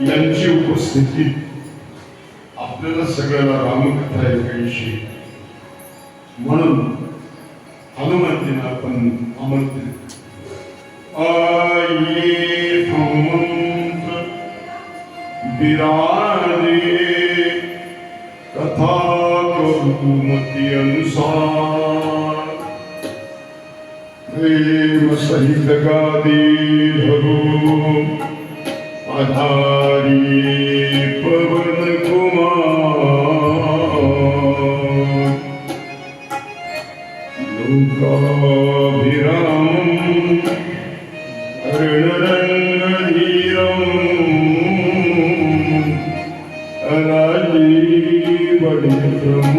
यांची उपस्थिती आपल्याला सगळ्याला रामकथा ऐकायची. म्हणून हनुमंतीला आपण आमंत्रित आये हनुमंत विराजे कथा करुमती अनुसार. प्रेम सहित गादी અધારી પવન કુમાર લોકાભિરામ રણરંગ ધીરમ રાજી બલિપ્રમ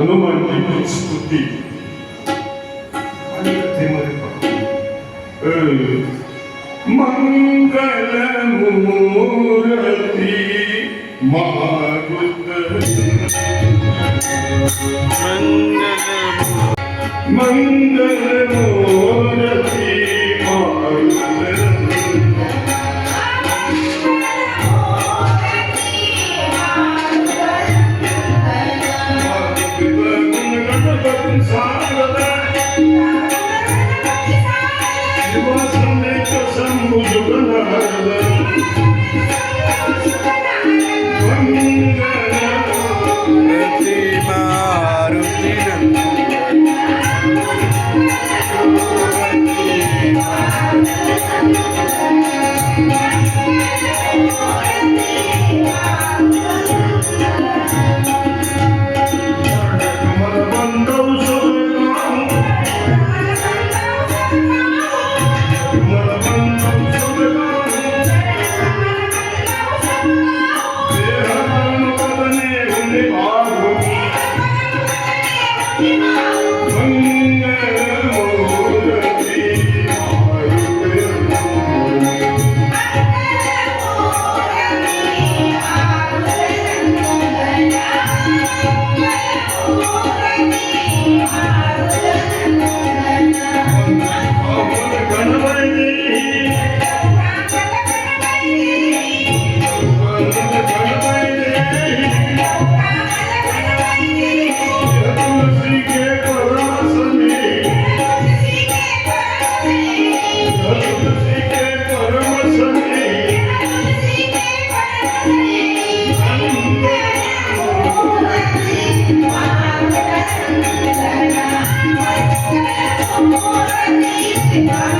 हनुमानजी स्तुती रामचंद्र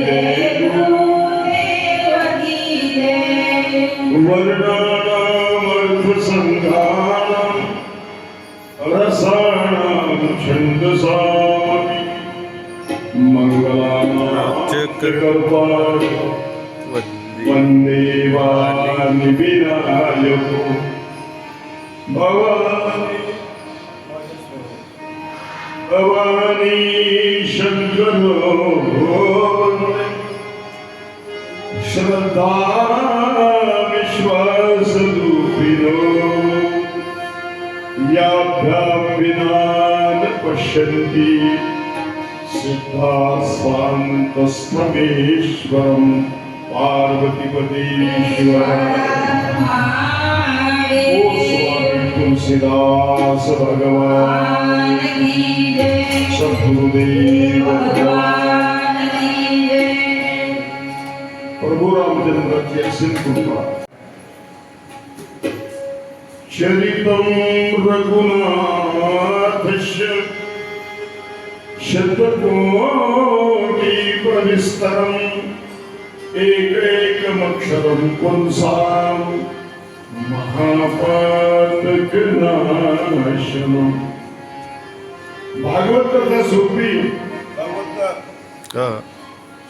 वर्णानामर्थ संघानां रसाणां छन्दसामपि मङ्गलानां वन्दे वाणि विनायको। भवानि भवानी शङ्करो श्रद्धा याभ्यां विना न पश्यन्ति सिद्धा स्वान्तस्तमेश्वरं पार्वतीपतीश्वर ओ स्वामी तुलसीदास भगवान सद्गुरुदेव भगवान प्रभु रामचंद्र की असीम कृपा चरितं रघुनाथस्य शतकोटिप्रविस्तरम् एकैकमक्षरं पुंसां महापातकनाशनम् भागवत कथा सोपी भागवत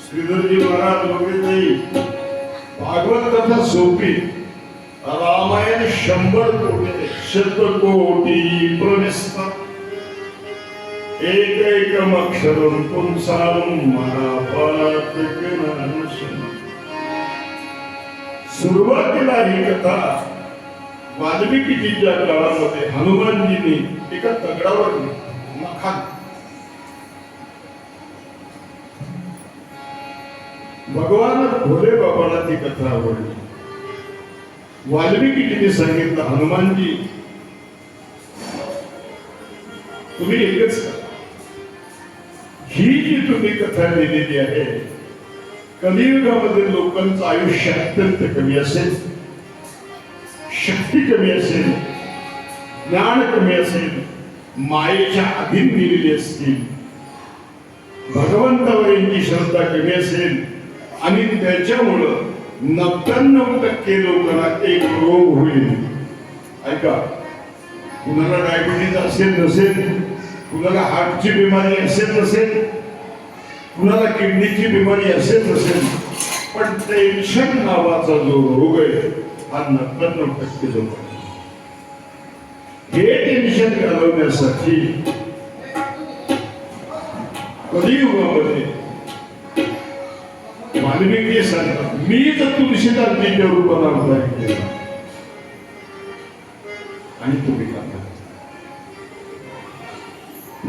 श्रीधरजी महाराज वगैरे भागवत कथा सोपी रामायण शंभर कोटी शतकोटी प्रविष्ट. एक एक अक्षरम पुंसाम महाभारत सुरुवातीला ही कथा वाल्मिकीजीच्या काळामध्ये हनुमानजींनी एका दगडावर मखान. भगवान भोले बाबाला ती कथा आवडली. वाल्मिकीजीने सांगितलं? हनुमानजी. तुम्ही एकच ही जी तुम्ही कथा लिहिलेली आहे कलियुगामध्ये लोकांचं आयुष्य अत्यंत कमी असेल. शक्ती कमी असेल. ज्ञान कमी असेल. मायेच्या अधीन दिलेली असतील. भगवंतावर यांची श्रद्धा कमी असेल. आणि त्याच्यामुळं नव्याण्णव टक्के लोकांना एक रोग होईल. ऐका कुणाला डायबिटीज असेल नसेल कुणाला हार्टची बिमारी असेल नसेल कुणाला किडनीची बिमारी असेल नसेल पण टेन्शन नावाचा जो रोग आहे हा नव्याण्णव टक्के जो हे टेन्शन घालवण्यासाठी कलियुगामध्ये वाल्मिकी सांगतात मी तर दिव्य रूपाला अवतार केला आणि तुम्ही करता.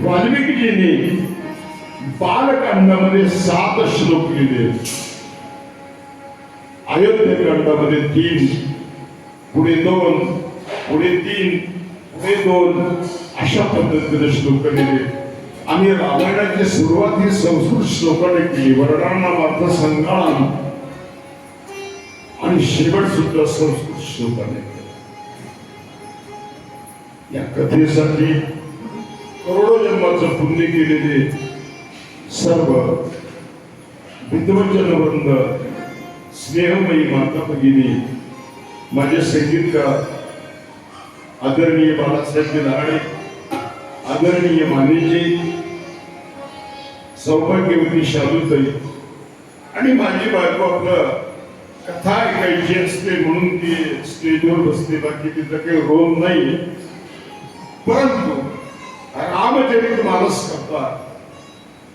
वाल्मिकीजींनी बालकांडामध्ये सात श्लोक लिहिले. अयोध्यकांडामध्ये तीन पुढे दोन पुढे तीन पुढे दोन अशा पद्धतीने श्लोक लिहिले. आणि रामायणाची सुरुवात ही संस्कृत श्लोकाने केली. वर्णांना मात्र संकाळन आणि शेवट सुद्धा संस्कृत श्लोकाने केला. या कथेसाठी करोडो जन्माचं पुण्य केलेले सर्व विद्वजन वृंद स्नेहमयी माता भगिनी माझे संगीतकार आदरणीय बाळासाहेब नारायण आदरणीय मानेजी सौभाग्यवती शालूताई आणि माझी बायको आपलं कथा ऐकायची असते म्हणून ती स्टेजवर बसते बाकी तिथं काही रोल नाही. परंतु रामचरित मानस करता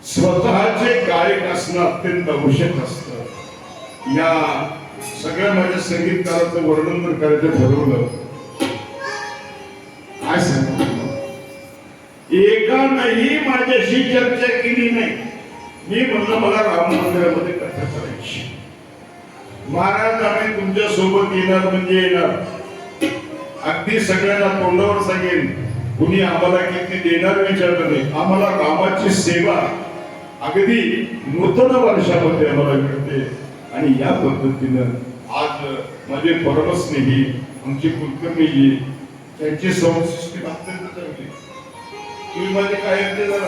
स्वतःचे गायक असणं अत्यंत आवश्यक असत. या सगळ्या माझ्या संगीतकाराचं वर्णन जर करायचं ठरवलं. काय सांगू? एकानंही माझ्याशी चर्चा केली नाही. मी म्हणलं मला राम मंदिरामध्ये कथा करायची. महाराज आम्ही तुमच्यासोबत येणार म्हणजे येणार. अगदी सगळ्यांना तोंडावर सांगेन कुणी आम्हाला किती देणार विचारलं नाही. आम्हाला रामाची सेवा अगदी नूतन वर्षामध्ये आम्हाला मिळते. आणि या पद्धतीनं आज माझे परमस्नेही आमची कुलकर्णीजी त्यांची संस्कृती अत्यंत चांगली. तुम्ही माझे काय ते जरा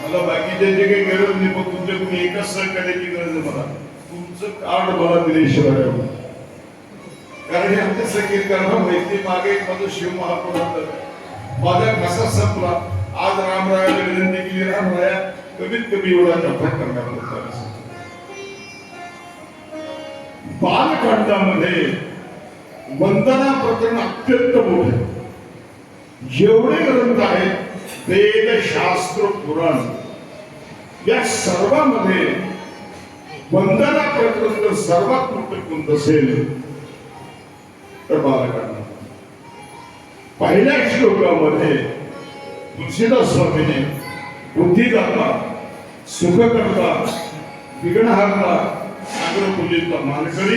मला बाकीच्या जे काही गरज नाही पण तुमच्या कुणी एकच सहकार्याची गरज आहे मला. तुमचं कार्ड मला दिले शिवाय कारण हे आमच्या संगीतकारांना माहिती मागे एक माझं शिव महापौर होतं. माझा कसा संपला? आज रामरायाला विनंती केली. रामराया कमीत कमी एवढा जपा करणार होता. बालकांडामध्ये वंदना प्रकरण अत्यंत मोठे जेवढे ग्रंथ आहेत वेद शास्त्र पुराण या सर्वामध्ये वंदना प्रकरण जर सर्वात मोठं कोणतं असेल. तर बालकांना. पहिल्या श्लोकामध्ये तुलसीदास स्वामीने बुद्धिदाता सुखकर्ता विघ्नहर्ता सागरपूजेचा मानकरी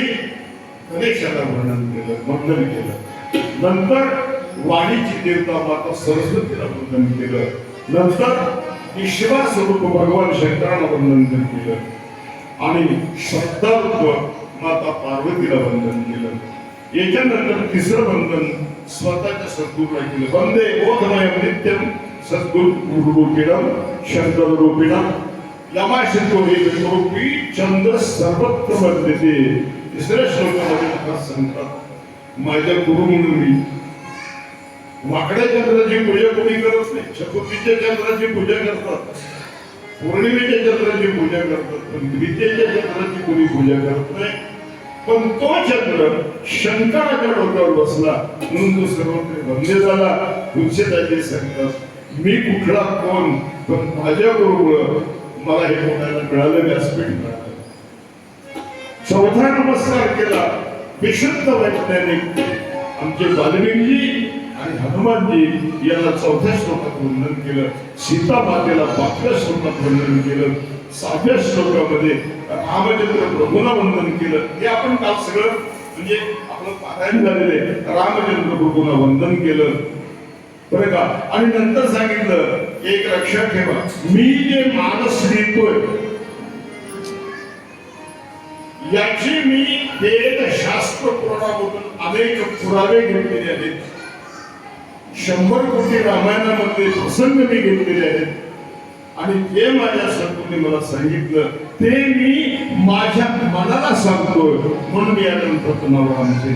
गणेशाला वर्णन केलं वंदन केलं. नंतर वाणीची देवता माता सरस्वतीला वंदन केलं. नंतर विश्वास्वरूप भगवान शंकराला वंदन केलं. आणि श्रद्धारूप माता पार्वतीला वंदन केलं. याच्यानंतर तिसरं बंधन स्वतःच्या सद्गुरूला केलं. वंदे बोधमय नित्यम सद्गुरु रूपिणम शंकर रूपिणम यमाशंको रूपी चंद्र सर्वत्र वंदते तिसऱ्या श्लोकामध्ये सांगतात माझ्या गुरु म्हणून मी वाकड्या चंद्राची पूजा कोणी करत नाही शकुतीच्या चंद्राची पूजा करतात. पौर्णिमेच्या चंद्राची पूजा करतात पण विद्येच्या चंद्राची कोणी पूजा करत नाही. पण तो चंद्र शंकराच्या डोक्यावर बसला म्हणून तो सर्वत्र वंदे झाला. तुलसीदाचे सांगतात मी कुठला कोण पण माझ्या बरोबर मला हे बोलायला मिळालं व्यासपीठ मिळालं चौथा नमस्कार केला. विशुद्ध वैज्ञानिक आमचे वाल्मिकजी आणि हनुमानजी यांना चौथ्या श्लोकात वर्णन केलं सीता मातेला पाचव्या श्लोकात वर्णन केलं सहाव्या श्लोकामध्ये रामचंद्र प्रभूला वंदन केलं. हे आपण काल सगळं म्हणजे आपलं पारायण झालेलं आहे. रामचंद्र प्रभूला वंदन केलं. बरं का? आणि नंतर सांगितलं एक लक्षात ठेवा मी जे मानस लिहितोय याची मी वेद शास्त्र पुराणामधून अनेक पुरावे घेतलेले आहेत. शंभर कोटी रामायणामध्ये प्रसंग मी घेतलेले आहेत. आणि ते माझ्या सद्गुरूने मला सांगितलं. ते मी माझ्या मनाला सांगतोय. म्हणून यानंतर तुम्हाला आमचे